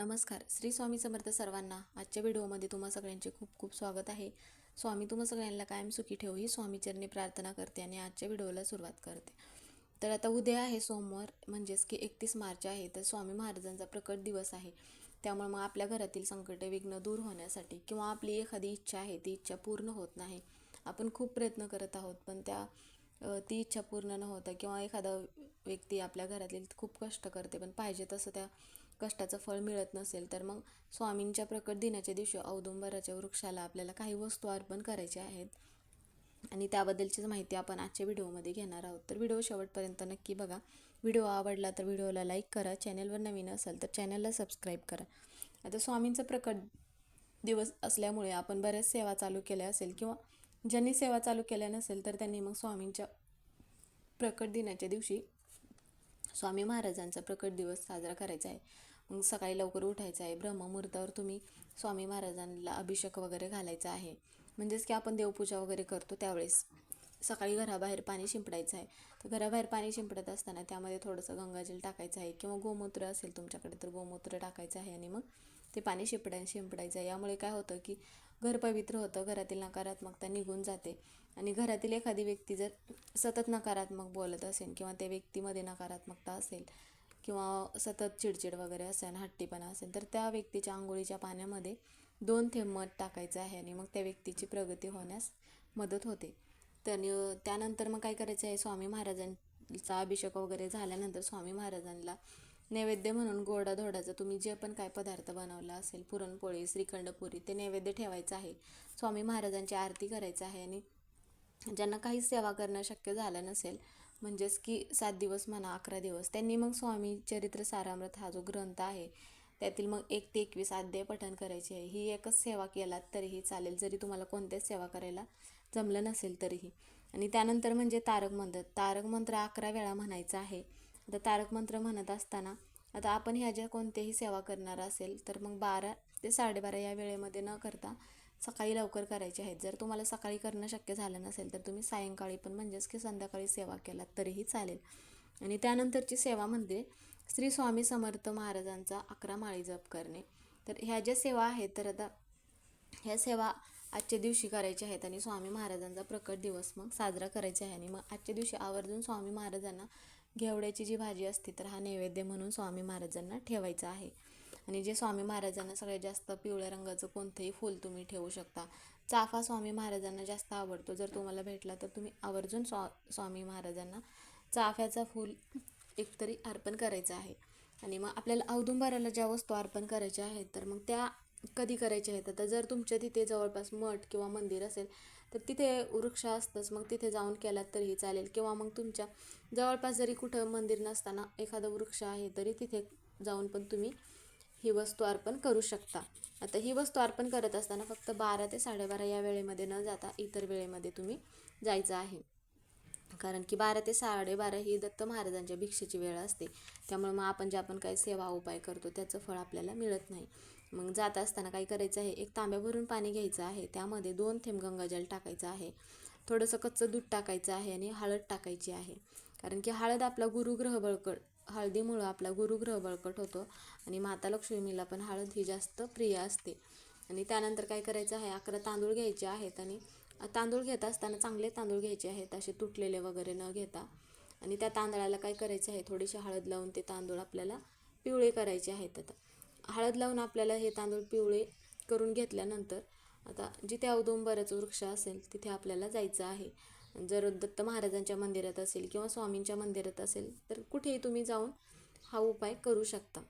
नमस्कार. श्री स्वामी समर्थ सर्वांना आजच्या व्हिडिओमध्ये तुम्हा सगळ्यांचे खूप खूप स्वागत आहे. स्वामी तुम्हा सगळ्यांना कायम सुखी ठेवू ही स्वामीचरणी प्रार्थना करते आणि आजच्या व्हिडिओला सुरुवात करते. तर आता उद्या आहे सोमवार म्हणजेच की एकतीस मार्च आहे. तर स्वामी महाराजांचा प्रकट दिवस आहे. त्यामुळे मग आपल्या घरातील संकटे विघ्न दूर होण्यासाठी किंवा आपली एखादी इच्छा आहे ती इच्छा पूर्ण होत नाही. आपण खूप प्रयत्न करत आहोत पण त्या ती इच्छा पूर्ण न होता किंवा एखादा व्यक्ती आपल्या घरातील खूप कष्ट करते पण पाहिजे तसं त्या कष्टाचं फळ मिळत नसेल तर मग स्वामींच्या प्रकट दिनाच्या दिवशी औदुंबराच्या वृक्षाला आपल्याला काही वस्तू अर्पण करायच्या आहेत. आणि त्याबद्दलचीच माहिती आपण आजच्या व्हिडिओमध्ये घेणार आहोत. तर व्हिडिओ शेवटपर्यंत नक्की बघा. व्हिडिओ आवडला तर व्हिडिओला लाईक करा. चॅनलवर नवीन असाल तर चॅनलला सबस्क्राईब करा. आता स्वामींचं प्रकट दिवस असल्यामुळे आपण बऱ्याच सेवा चालू केल्या असेल किंवा ज्यांनी सेवा चालू केल्या नसेल तर त्यांनी मग स्वामींच्या प्रकट दिनाच्या दिवशी स्वामी महाराजांचा प्रकट दिवस साजरा करायचा आहे. मग सकाळी लवकर उठायचं आहे. ब्रह्ममुहूर्तावर तुम्ही स्वामी महाराजांना अभिषेक वगैरे घालायचा आहे. म्हणजेच की आपण देवपूजा वगैरे करतो त्यावेळेस. सकाळी घराबाहेर पाणी शिंपडायचं आहे. तर घराबाहेर पाणी शिंपडत असताना त्यामध्ये थोडंसं गंगाजल टाकायचं आहे किंवा गोमूत्र असेल तुमच्याकडे तर गोमूत्र टाकायचं आहे आणि मग ते पाणी शिंपडाय शिंपडायचं आहे. यामुळे काय होतं की घर पवित्र होतं घरातील नकारात्मकता निघून जाते. आणि घरातील एखादी व्यक्ती जर सतत नकारात्मक बोलत असेल किंवा त्या व्यक्तीमध्ये नकारात्मकता असेल किंवा सतत चिडचिड वगैरे असेल हट्टीपणा असेल तर त्या व्यक्तीच्या आंघोळीच्या पाण्यामध्ये दोन थेंब मध टाकायचं आहे आणि मग त्या व्यक्तीची प्रगती होण्यास मदत होते. तर त्यानंतर मग काय करायचं आहे? स्वामी महाराजांचा अभिषेक वगैरे झाल्यानंतर स्वामी महाराजांना नैवेद्य म्हणून गोडा धोडाचा तुम्ही जे पण काय पदार्थ बनवला असेल पुरणपोळी श्रीखंडपुरी ते नैवेद्य ठेवायचं आहे. स्वामी महाराजांची आरती करायचं आहे आणि ज्यांना काहीच सेवा करणं शक्य झालं नसेल म्हणजेच की सात दिवस म्हणा अकरा दिवस. त्यांनी मग स्वामी चरित्र सारामृत हा जो ग्रंथ आहे त्यातील मग एक ते एकवीस अध्याय पठण करायचे आहे. ही एकच सेवा केलात तरीही चालेल. जरी तुम्हाला कोणत्याच सेवा करायला जमलं नसेल तरीही. आणि त्यानंतर म्हणजे तारक मंत्र. तारक मंत्र अकरा वेळा म्हणायचं आहे. आता तारक मंत्र म्हणत असताना आता आपण ह्या ज्या कोणत्याही सेवा करणार असेल तर मग बारा ते साडेबारा या वेळेमध्ये न करता सकाळी लवकर करायचे आहेत. जर तुम्हाला सकाळी करणं शक्य झालं नसेल तर तुम्ही सायंकाळी पण म्हणजेच की संध्याकाळी सेवा केलात तरीही चालेल. आणि त्यानंतरची सेवा म्हणजे श्री स्वामी समर्थ महाराजांचा अकरा माळी जप करणे. तर ह्या ज्या सेवा आहेत तर आता ह्या सेवा आजच्या दिवशी करायच्या आहेत आणि स्वामी महाराजांचा प्रकट दिवस मग साजरा करायचा आहे. आणि मग आजच्या दिवशी आवर्जून स्वामी महाराजांना घेवड्याची जी भाजी असते तर हा नैवेद्य म्हणून स्वामी महाराजांना ठेवायचा आहे. आणि जे स्वामी महाराजांना सगळ्यात जास्त पिवळ्या रंगाचं कोणतंही फूल तुम्ही ठेवू शकता. चाफा स्वामी महाराजांना जास्त आवडतो. जर तुम्हाला भेटला तर तुम्ही आवर्जून स्वा स्वामी महाराजांना चाफ्याचा फूल एकतरी अर्पण करायचं आहे. आणि मग आपल्याला औदुंबराला ज्या वस्तू अर्पण करायच्या आहेत तर मग त्या कधी करायच्या आहेत? आता जर तुमच्या तिथे जवळपास मठ किंवा मंदिर असेल तर तिथे वृक्ष असतंच. मग तिथे जाऊन केलात तरीही चालेल. किंवा मग तुमच्या जवळपास जरी कुठं मंदिर नसताना एखादं वृक्ष आहे तरी तिथे जाऊन पण तुम्ही ही वस्तू अर्पण करू शकता. आता ही वस्तू अर्पण करत असताना फक्त बारा ते साडेबारा या वेळेमध्ये न जाता इतर वेळेमध्ये तुम्ही जायचं आहे. कारण की बारा ते साडेबारा ही दत्त महाराजांच्या भिक्षेची वेळ असते. त्यामुळे मग आपण जे आपण काही सेवा उपाय करतो त्याचं फळ आपल्याला मिळत नाही. मग जात असताना काय करायचं आहे? एक तांब्या भरून पाणी घ्यायचं आहे. त्यामध्ये दोन थेंब गंगाजल टाकायचं आहे. थोडंसं कच्चं दूध टाकायचं आहे आणि हळद टाकायची आहे. कारण की हळद आपला गुरुग्रह बळकट हळदीमुळं आपला गुरुग्रह बळकट होतो आणि माता लक्ष्मीला पण हळद ही जास्त प्रिय असते. आणि त्यानंतर काय करायचं आहे अकरा तांदूळ घ्यायचे आहेत आणि तांदूळ घेत असताना चांगले तांदूळ घ्यायचे आहेत असे तुटलेले वगैरे न घेता. आणि त्या तांदळाला काय करायचं आहे थोडीशी हळद लावून ते तांदूळ आपल्याला पिवळे करायचे आहेत आता. हळद लावून आपल्याला हे तांदूळ पिवळे करून घेतल्यानंतर आता जिथे औदुंबराचं वृक्ष असेल तिथे आपल्याला जायचं आहे. जर दत्त महाराजांच्या मंदिरात असेल किंवा स्वामींच्या मंदिरात असेल तर कुठेही तुम्ही जाऊन हा उपाय करू शकता.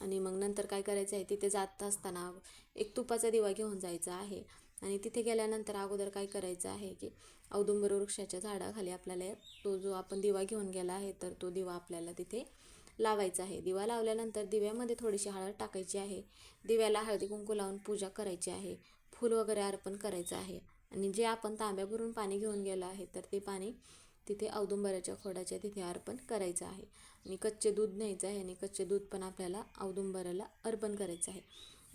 आणि मग नंतर काय करायचं आहे? तिथे जात असताना एक तुपाचा दिवा घेऊन जायचा आहे. आणि तिथे गेल्यानंतर अगोदर काय करायचं आहे की औदुंबर वृक्षाच्या झाडाखाली आपल्याला तो जो आपण दिवा घेऊन गेला आहे तर तो दिवा आपल्याला तिथे लावायचा आहे. दिवा लावल्यानंतर दिव्यामध्ये थोडीशी हळद टाकायची आहे. दिव्याला हळदी कुंकू लावून पूजा करायची आहे. फूल वगैरे अर्पण करायचं आहे. आणि जे आपण तांब्या भरून पाणी घेऊन गेलो आहे तर ते पाणी तिथे औदुंबराच्या खोडाच्या तिथे अर्पण करायचं आहे. आणि कच्चे दूध न्यायचं आहे आणि कच्चे दूध पण आपल्याला औदुंबराला अर्पण करायचं आहे.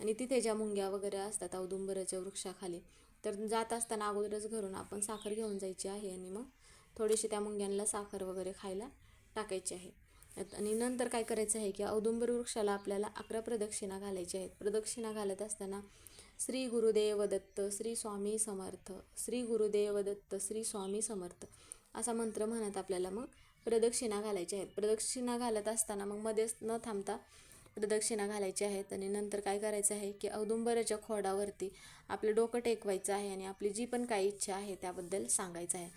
आणि तिथे ज्या मुंग्या वगैरे असतात औदुंबराच्या वृक्षाखाली तर जात असताना अगोदरच घरून आपण साखर घेऊन जायची आहे आणि मग थोडीशी त्या मुंग्यांना साखर वगैरे खायला टाकायची आहे. आणि नंतर काय करायचं आहे की औदुंबर वृक्षाला आपल्याला अकरा प्रदक्षिणा घालायची आहेत. प्रदक्षिणा घालत असताना श्री गुरुदेव दत्त श्री स्वामी समर्थ श्री गुरुदेव दत्त श्री स्वामी समर्थ असा मंत्र म्हणत आपल्याला मग प्रदक्षिणा घालायच्या आहेत प्रदक्षिणा घालत असताना मग मध्येच न थांबता प्रदक्षिणा घालायच्या आहेत आणि नंतर काय करायचं आहे की औदुंबराच्या खोडावरती आपलं डोकं टेकवायचं आहे आणि आपली जी पण काही इच्छा आहे त्याबद्दल सांगायचं आहे.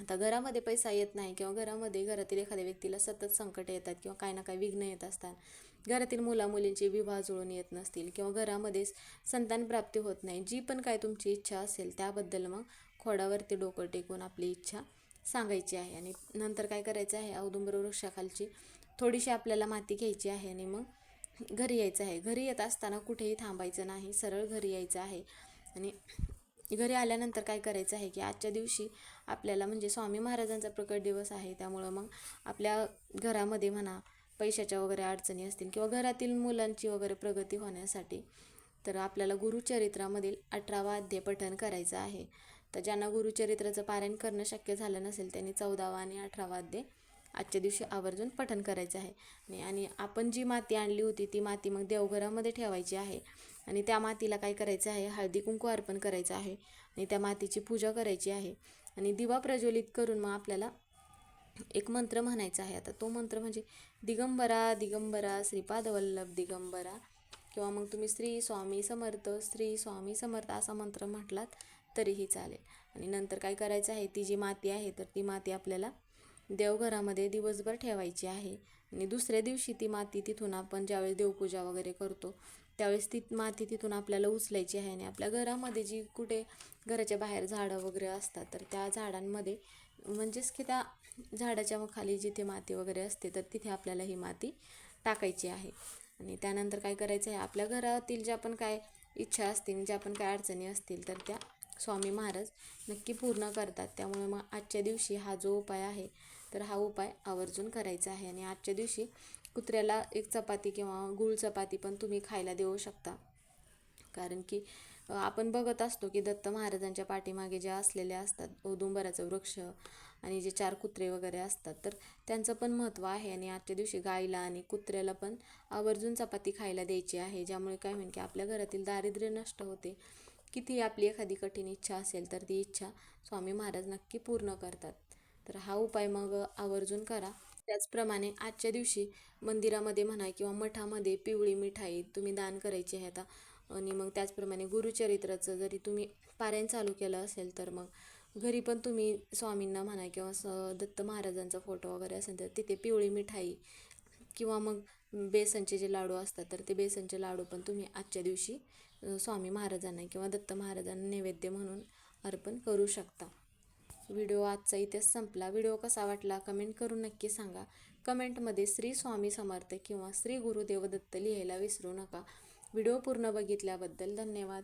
आता घरामध्ये पैसा येत नाही किंवा घरामध्ये घरातील एखाद्या व्यक्तीला सतत संकट येतात किंवा काही ना काही विघ्न येत असतात. घरातील मुलामुलींचे विवाह जुळून येत नसतील किंवा घरामध्ये संतान प्राप्ती होत नाही. जी पण काय तुमची इच्छा असेल त्याबद्दल मग खोडावरती डोकं टेकून आपली इच्छा सांगायची आहे. आणि नंतर काय करायचं आहे? औदुंबर वृक्षाखालची थोडीशी आपल्याला माती घ्यायची आहे आणि मग घरी यायचं आहे. घरी येत असताना कुठेही थांबायचं नाही. सरळ घरी यायचं आहे. आणि घरी आल्यानंतर काय करायचं आहे की आजच्या दिवशी आपल्याला म्हणजे स्वामी महाराजांचा प्रकट दिवस आहे त्यामुळं मग आपल्या घरामध्ये म्हणा पैशाच्या वगैरे अडचणी असतील किंवा घरातील मुलांची वगैरे प्रगती होण्यासाठी तर आपल्याला गुरुचरित्रामधील अठरावा अध्याय पठण करायचं आहे. तर ज्यांना गुरुचरित्राचं पारायण करणं शक्य झालं नसेल त्यांनी चौदावा आणि अठरावा अध्याय आजच्या दिवशी आवर्जून पठण करायचं आहे. आणि आणि आपण जी माती आणली होती ती माती मग देवघरामध्ये ठेवायची आहे. आणि त्या मातीला काय करायचं आहे? हळदी कुंकू अर्पण करायचं आहे. आणि त्या मातीची पूजा करायची आहे. आणि दिवा प्रज्वलित करून मग आपल्याला एक मंत्र म्हणायचा आहे. आता तो मंत्र म्हणजे दिगंबरा दिगंबरा श्रीपादवल्लभ दिगंबरा. किंवा मग तुम्ही श्री स्वामी समर्थ श्री स्वामी समर्थ असा मंत्र म्हटलात तरीही चालेल. आणि नंतर काय करायचं आहे? ती जी माती आहे तर ती माती आपल्याला देवघरामध्ये दिवसभर ठेवायची आहे. आणि दुसऱ्या दिवशी ती माती तिथून आपण ज्यावेळेस देवपूजा वगैरे करतो त्यावेळेस ती माती तिथून आपल्याला उचलायची आहे. आणि आपल्या घरामध्ये जी कुठे घराच्या बाहेर झाडं वगैरे असतात तर त्या झाडांमध्ये म्हणजेच की त्या झाडाच्या खाली जिथे माती वगैरे असते तर तिथे आपल्याला ही माती टाकायची आहे. आणि त्यानंतर काय करायचं आहे आपल्या घरातील ज्या पण काय इच्छा असतील ज्या पण काय अडचणी असतील तर त्या स्वामी महाराज नक्की पूर्ण करतात. त्यामुळे मग आजच्या दिवशी हा जो उपाय आहे तर हा उपाय आवर्जून करायचा आहे. आणि आजच्या दिवशी कुत्र्याला एक चपाती किंवा गुळ चपाती पण तुम्ही खायला देऊ शकता. कारण की आपण बघत असतो की दत्त महाराजांच्या पाठीमागे ज्या असलेल्या असतात औदुंबराचं वृक्ष आणि जे चार कुत्रे वगैरे असतात तर त्यांचं पण महत्त्व आहे. आणि आजच्या दिवशी गाईला आणि कुत्र्याला पण आवर्जून चपाती खायला द्यायची आहे. ज्यामुळे काय होईल की आपल्या घरातील दारिद्र्य नष्ट होते. किती आपली एखादी कठीण इच्छा असेल तर ती इच्छा स्वामी महाराज नक्की पूर्ण करतात. तर हा उपाय मग आवर्जून करा. त्याचप्रमाणे आजच्या दिवशी मंदिरामध्ये म्हणा किंवा मठामध्ये पिवळी मिठाई तुम्ही दान करायची आहे आता. आणि मग त्याचप्रमाणे गुरुचरित्राचं जरी तुम्ही पारायण चालू केलं असेल तर मग घरी पण तुम्ही स्वामींना म्हणा किंवा स दत्त महाराजांचा फोटो वगैरे असेल तर तिथे पिवळी मिठाई किंवा मग बेसनचे जे लाडू असतात तर ते बेसनचे लाडू पण तुम्ही आजच्या दिवशी स्वामी महाराजांना किंवा दत्त महाराजांना नैवेद्य म्हणून अर्पण करू शकता. व्हिडिओ आजचा इथेच संपला. व्हिडिओ कसा वाटला कमेंट करून नक्की सांगा. कमेंटमध्ये श्री स्वामी समर्थ किंवा श्री गुरुदेवदत्त लिहायला विसरू नका. व्हिडिओ पूर्ण बघितल्याबद्दल धन्यवाद.